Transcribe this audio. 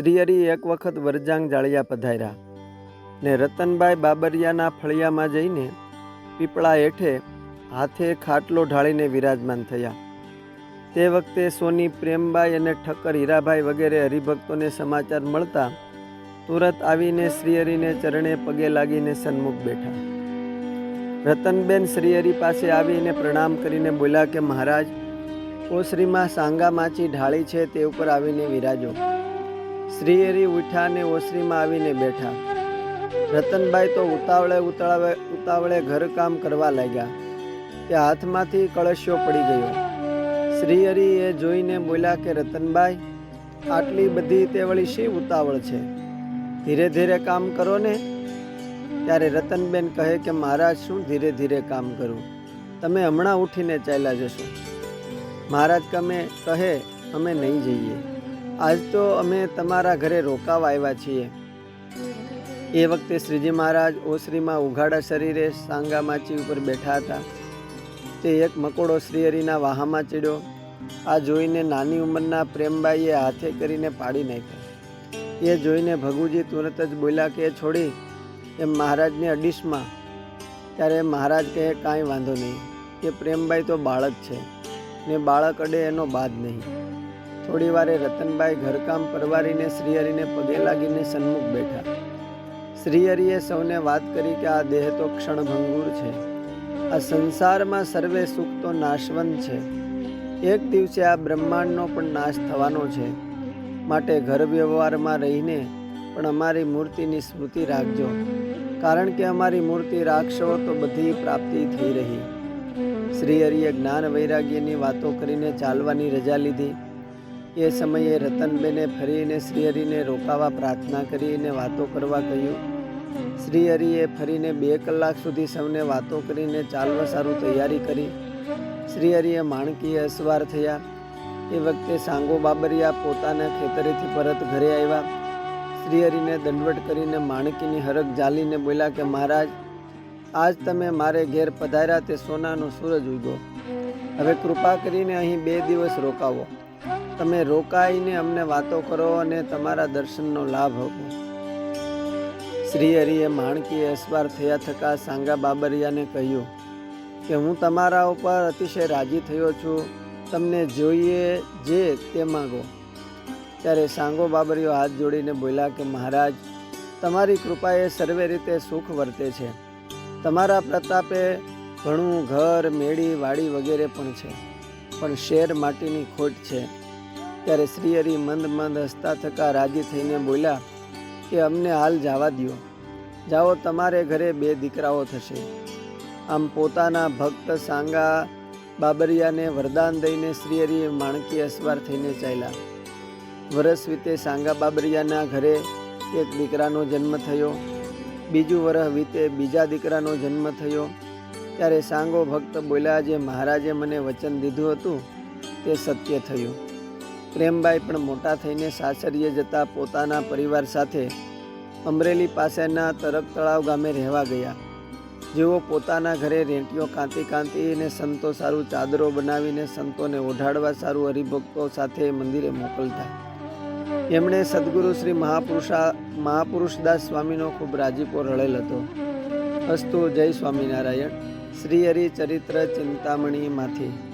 શ્રીહરિ એક વખત વરજાંગ જાળિયા પધાર્યા ને રતનભાઈ બાબરિયાના ફળિયામાં જઈને પીપળા હેઠે હાથે ખાટલો ઢાળીને વિરાજમાન થયા. તે વખતે સોની પ્રેમબાઈ અને ઠક્કર હીરાભાઈ વગેરે હરિભક્તોને સમાચાર મળતા તુરત આવીને શ્રીહરિને ચરણે પગે લાગીને સન્મુખ બેઠા. રતનબેન શ્રીહરિ પાસે આવીને પ્રણામ કરીને બોલ્યા કે મહારાજ, ઓસરીમાં સાંગા માચી ઢાળી છે તે ઉપર આવીને વિરાજો. શ્રીહરિ ઉઠાને ઓસરીમાં આવીને બેઠા. રતનભાઈ તો ઉતાવળે ઉતાવળે ઉતાવળે ઘરકામ કરવા લાગ્યા. કે હાથમાંથી કળશિયો પડી ગયો. શ્રીહરિ એ જોઈને બોલ્યા કે, રતનભાઈ, આટલી બધી તે વળી શી ઉતાવળ છે? ધીરે ધીરે કામ કરો ને. ત્યારે રતનબેન કહે કે, મહારાજ, શું ધીરે ધીરે કામ કરું? તમે હમણાં ઉઠીને ચાલ્યા જશો. મહારાજ કમે કહે, અમે નહીં જઈએ. આજ તો અમે તમારા ઘરે રોકાવા આવ્યા છીએ. એ વખતે શ્રીજી મહારાજ ઓસરીમાં ઉઘાડા શરીરે સાંગા માચી ઉપર બેઠા હતા. તે એક મકોડો શ્રીહરિના વાહામાં ચડ્યો. આ જોઈને નાની ઉંમરના પ્રેમબાઈએ હાથે કરીને પાડી નાખ્યો. એ જોઈને ભગુજી તુરત જ બોલ્યા કે, છોડી, એમ મહારાજને અડીશમાં ત્યારે મહારાજ કહે, કાંઈ વાંધો નહીં. કે પ્રેમબાઈ તો બાળક છે ને બાળક અડે એનો બાદ નહીં. થોડી વારે રતનભાઈ ઘરકામ પરવારીને શ્રીહરિને પગે લાગીને સન્મુખ બેઠા. શ્રીહરિએ સૌને વાત કરી કે આ દેહ તો ક્ષણભંગુર છે. આ સંસારમાં સર્વે સુખ તો નાશવંત છે. એક દિવસે આ બ્રહ્માંડનો પણ નાશ થવાનો છે. માટે ઘર વ્યવહારમાં રહીને પણ અમારી મૂર્તિની સ્મૃતિ રાખજો. કારણ કે અમારી મૂર્તિ રાખશો તો બધી પ્રાપ્તિ થઈ રહી. શ્રીહરિએ જ્ઞાન વૈરાગ્યની વાતો કરીને ચાલવાની રજા લીધી. એ સમયે રતનબેને ફરીને શ્રીહરિને રોકાવા પ્રાર્થના કરીને વાતો કરવા કહ્યું. શ્રીહરિએ ફરીને બે કલાક સુધી સૌને વાતો કરીને ચાલવા સારું તૈયારી કરી. શ્રીહરિએ માણકીએ અસવાર થયા. એ વખતે સાંગો બાબરિયા પોતાના ખેતરેથી પરત ઘરે આવ્યા. શ્રીહરિને દંડવટ કરીને માણકીની હરક જાલીને બોલ્યા કે, મહારાજ, આજ તમે મારે ઘેર પધાર્યા તે સોનાનો સૂરજ ઉગ્યો. હવે કૃપા કરીને અહીં બે દિવસ રોકાવો. તમે રોકાઈને અમને વાતો કરો અને તમારા દર્શનનો લાભ આપો શ્રીહરિએ માણકીએ અસવાર થયા થકા સાંગા બાબરિયાને કહ્યું કે હું તમારા ઉપર અતિશય રાજી થયો છું, તમને જોઈએ જે તે માગો. ત્યારે સાંગો બાબરીઓ હાથ જોડીને બોલ્યા કે મહારાજ, તમારી કૃપાએ સર્વે રીતે સુખ વર્તે છે. તમારા પ્રતાપે ઘણું ઘર, મેળી, વાડી વગેરે પણ છે. પણ શેર માટીની ખોટ છે. ત્યારે શ્રીહરિ મંદ મંદ હસતા થકા રાજી થઈને બોલ્યા કે અમને હાલ જવા દ્યો. જાઓ તમારે ઘરે બે દીકરાઓ થશે. આમ પોતાના ભક્ત સાંગા બાબરિયાને વરદાન દઈને શ્રીહરિએ માણકી અસવાર થઈને ચાલ્યા. વરસ વીતે સાંગા બાબરિયાના ઘરે એક દીકરાનો જન્મ થયો. બીજું વરસ વીતે બીજા દીકરાનો જન્મ થયો. ત્યારે સાંગો ભક્ત બોલ્યા જે મહારાજે મને વચન દીધું હતું, તે સત્ય થયું. પ્રેમબાઈ પણ મોટા થઈને સાસરીએ જતા પોતાના પરિવાર સાથે અમરેલી પાસેના તરક તળાવ ગામે રહેવા ગયા. જેઓ પોતાના ઘરે રેંટીઓ કાંતી અને સંતો સારું ચાદરો બનાવીને સંતોને ઓઢાડવા સારું હરિભક્તો સાથે મંદિરે મોકલતા. એમણે સદગુરુ શ્રી મહાપુરુષા, મહાપુરુષદાસ સ્વામીનો ખૂબ રાજીપો રળેલ હતો. અસ્તુ જય સ્વામિનારાયણ. શ્રી હરિચરિત્ર ચિંતામણીમાંથી.